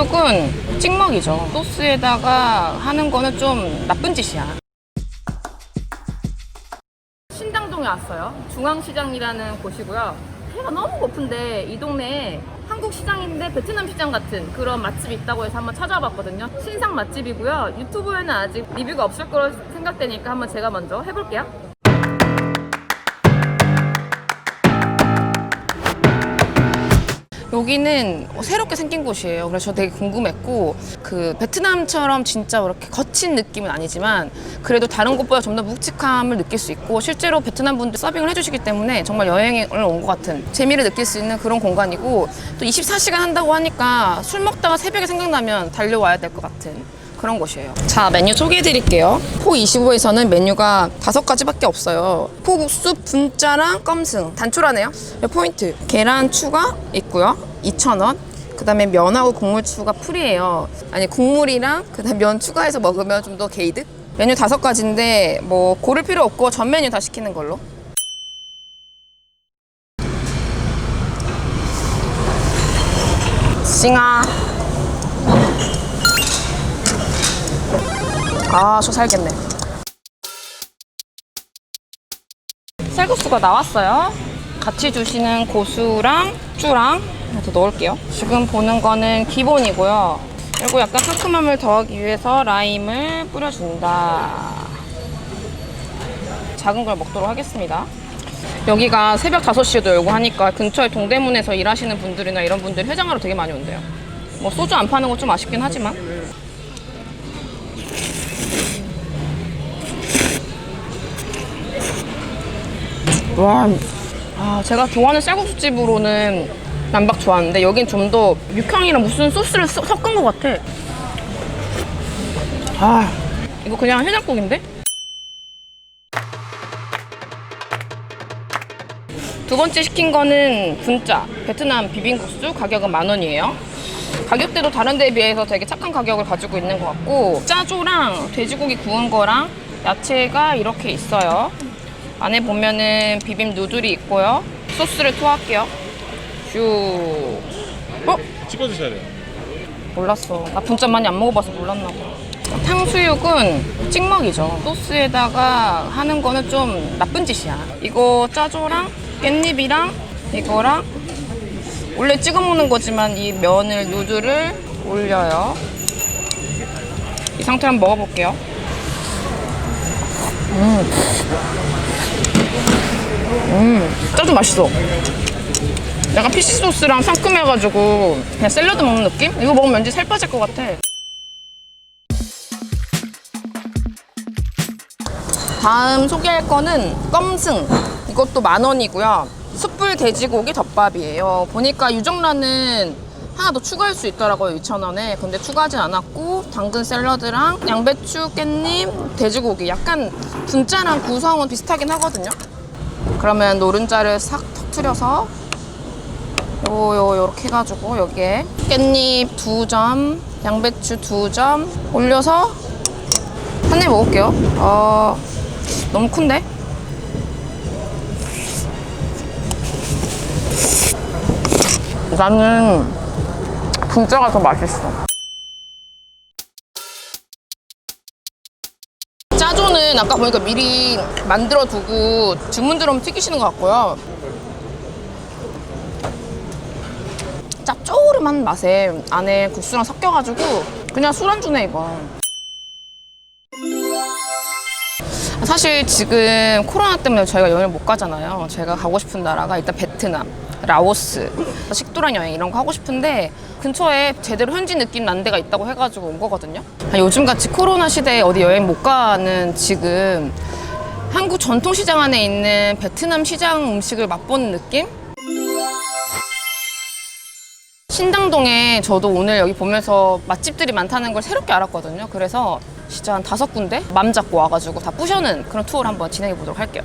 탕수육은 찍먹이죠. 소스에다가 하는 거는 좀 나쁜 짓이야. 신당동에 왔어요. 중앙시장이라는 곳이고요. 배가 너무 고픈데 이 동네에 한국 시장인데 베트남 시장 같은 그런 맛집이 있다고 해서 한번 찾아봤거든요. 신상 맛집이고요. 유튜브에는 아직 리뷰가 없을 거로 생각되니까 한번 제가 먼저 해볼게요. 여기는 새롭게 생긴 곳이에요. 그래서 저 되게 궁금했고 그 베트남처럼 진짜 그렇게 거친 느낌은 아니지만 그래도 다른 곳보다 좀 더 묵직함을 느낄 수 있고 실제로 베트남 분들 서빙을 해주시기 때문에 정말 여행을 온 것 같은 재미를 느낄 수 있는 그런 공간이고 또 24시간 한다고 하니까 술 먹다가 새벽에 생각나면 달려와야 될 것 같은 그런 곳이에요. 자, 메뉴 소개해 드릴게요. 포 25에서는 메뉴가 다섯 가지밖에 없어요. 포국수, 분짜랑 껌승. 단촐하네요. 여기 포인트. 계란 추가 있고요. 2,000원. 그 다음에 면하고 국물 추가 풀이에요. 아니, 국물이랑 그 다음에 면 추가해서 먹으면 좀 더 게이득? 메뉴 다섯 가지인데 뭐 고를 필요 없고 전 메뉴 다 시키는 걸로. 싱아. 아, 저 살겠네. 쌀국수가 나왔어요. 같이 주시는 고수랑 쭈랑 더 넣을게요. 지금 보는 거는 기본이고요. 그리고 약간 상큼함을 더하기 위해서 라임을 뿌려준다. 작은 걸 먹도록 하겠습니다. 여기가 새벽 5시에도 열고 하니까 근처에 동대문에서 일하시는 분들이나 이런 분들이 해장하러 되게 많이 온대요. 뭐 소주 안 파는 건 좀 아쉽긴 하지만. 와, 아, 제가 좋아하는 쌀국수집으로는 남박 좋아하는데 여긴 좀 더 육향이랑 무슨 소스를 섞- 섞은 것 같아. 아, 이거 그냥 해장국인데? 두 번째 시킨 거는 분짜 베트남 비빔국수 가격은 만 원이에요. 가격대도 다른 데에 비해서 되게 착한 가격을 가지고 있는 것 같고 짜조랑 돼지고기 구운 거랑 야채가 이렇게 있어요. 안에 보면은 비빔 누들이 있고요. 소스를 투하할게요. 슈. 어? 찍어주셔야 돼요. 몰랐어. 나 분짜 많이 안 먹어봐서 몰랐나 봐. 탕수육은 찍먹이죠. 소스에다가 하는 거는 좀 나쁜 짓이야. 이거 짜조랑 깻잎이랑 이거랑 원래 찍어 먹는 거지만 이 면을 누들을 올려요. 이 상태로 한번 먹어볼게요. 음, 음, 짜조 맛있어. 약간 피시 소스랑 상큼해가지고 그냥 샐러드 먹는 느낌? 이거 먹으면 왠지 살 빠질 것 같아. 다음 소개할 거는 껌승. 이것도 만 원이고요. 숯불 돼지고기 덮밥이에요. 보니까 유정란은 하나 더 추가할 수 있더라고요. 2,000원에. 근데 추가하진 않았고 당근 샐러드랑 양배추, 깻잎, 돼지고기. 약간 분짜랑 구성은 비슷하긴 하거든요. 그러면 노른자를 싹 터트려서 요, 요, 요렇게 해가지고 여기에 깻잎 두 점, 양배추 두 점 올려서 한 입 먹을게요. 어, 너무 큰데? 나는 분짜가 더 맛있어. 짜조는 아까 보니까 미리 만들어 두고 주문 들어오면 튀기시는 것 같고요. 짭조름한 맛에 안에 국수랑 섞여가지고 그냥 술안주네 이거. 사실 지금 코로나 때문에 저희가 여행을 못 가잖아요. 제가 가고 싶은 나라가 일단 베트남, 라오스, 식도락 여행 이런 거 하고 싶은데 근처에 제대로 현지 느낌 난 데가 있다고 해가지고 온 거거든요. 아, 요즘같이 코로나 시대에 어디 여행 못 가는 지금 한국 전통시장 안에 있는 베트남 시장 음식을 맛보는 느낌? 신당동에 저도 오늘 여기 보면서 맛집들이 많다는 걸 새롭게 알았거든요. 그래서 진짜 한 다섯 군데 맘 잡고 와가지고 다 부셔는 그런 투어를 한번 진행해 보도록 할게요.